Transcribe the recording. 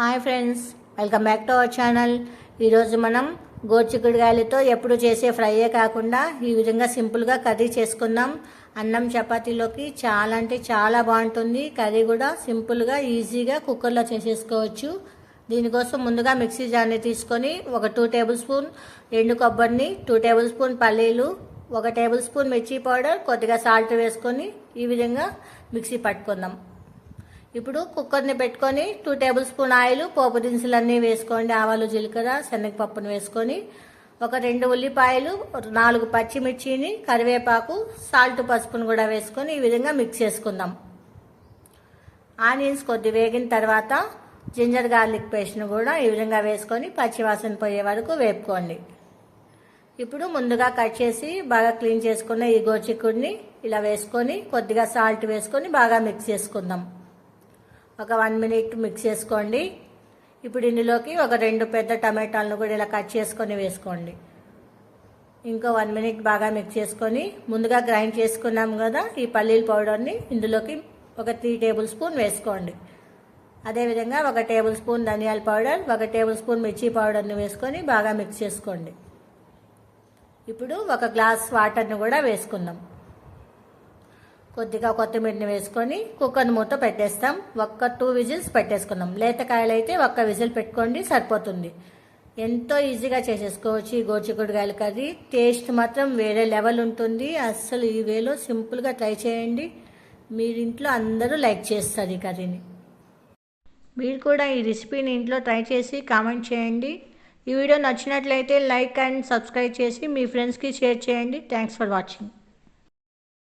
Hi friends welcome back to our channel. ఈరోజు మనం గోరుచిక్కుడుగాయలతో ఎప్పుడు చేసే ఫ్రైయే కాకుండా ఈ విధంగా సింపుల్గా కర్రీ చేసుకుందాం. అన్నం చపాతీలోకి చాలా అంటే చాలా బాగుంటుంది. కర్రీ కూడా సింపుల్గా ఈజీగా కుక్కర్లో చేసేసుకోవచ్చు. దీనికోసం ముందుగా మిక్సీ జార్ని తీసుకొని ఒక టూ టేబుల్ స్పూన్ ఎండు కొబ్బరిని టూ టేబుల్ స్పూన్ పల్లీలు ఒక టేబుల్ స్పూన్ మిర్చి పౌడర్ కొద్దిగా సాల్ట్ వేసుకొని ఈ విధంగా మిక్సీ పట్టుకుందాం. ఇప్పుడు కుక్కర్ని పెట్టుకొని టూ టేబుల్ స్పూన్ ఆయిల్ పోపు దినుసులన్నీ వేసుకోండి. ఆవాలు జీలకర్ర శనగపప్పును వేసుకొని ఒక రెండు ఉల్లిపాయలు నాలుగు పచ్చిమిర్చిని కరివేపాకు సాల్ట్ పసుపును కూడా వేసుకొని ఈ విధంగా మిక్స్ చేసుకుందాం. ఆనియన్స్ కొద్ది వేగిన తర్వాత జింజర్ గార్లిక్ పేస్ట్ను కూడా ఈ విధంగా వేసుకొని పచ్చివాసన పోయే వరకు వేపుకోండి. ఇప్పుడు ముందుగా కట్ చేసి బాగా క్లీన్ చేసుకున్న ఈ గోచిక్కుడిని ఇలా వేసుకొని కొద్దిగా సాల్ట్ వేసుకొని బాగా మిక్స్ చేసుకుందాం. ఒక వన్ మినిట్ మిక్స్ చేసుకోండి. ఇప్పుడు ఇందులోకి ఒక రెండు పెద్ద టమాటాలను కూడా ఇలా కట్ చేసుకొని వేసుకోండి. ఇంకో వన్ మినిట్ బాగా మిక్స్ చేసుకొని ముందుగా గ్రైండ్ చేసుకున్నాం కదా ఈ పల్లీల పౌడర్ని ఇందులోకి ఒక త్రీ టేబుల్ స్పూన్ వేసుకోండి. అదేవిధంగా ఒక టేబుల్ స్పూన్ ధనియాల పౌడర్ ఒక టేబుల్ స్పూన్ మిర్చి పౌడర్ని వేసుకొని బాగా మిక్స్ చేసుకోండి. ఇప్పుడు ఒక గ్లాస్ వాటర్ని కూడా వేసుకుందాం. కొద్దిగా కొత్తిమీరని వేసుకొని కుక్కర్ మూత పెట్టేస్తాం. ఒక్క టూ విజిల్స్ పెట్టేసుకుందాం. లేతకాయలు అయితే ఒక్క విజిల్ పెట్టుకోండి సరిపోతుంది. ఎంతో ఈజీగా చేసేసుకోవచ్చు ఈ గోచికుడుగాయల కర్రీ. టేస్ట్ మాత్రం వేరే లెవెల్ ఉంటుంది. అస్సలు ఈ వేలో సింపుల్గా ట్రై చేయండి. మీరు ఇంట్లో అందరూ లైక్ చేస్తారు ఈ కర్రీని. మీరు కూడా ఈ రెసిపీని ఇంట్లో ట్రై చేసి కామెంట్ చేయండి. ఈ వీడియో నచ్చినట్లయితే లైక్ అండ్ సబ్స్క్రైబ్ చేసి మీ ఫ్రెండ్స్కి షేర్ చేయండి. Thanks for watching.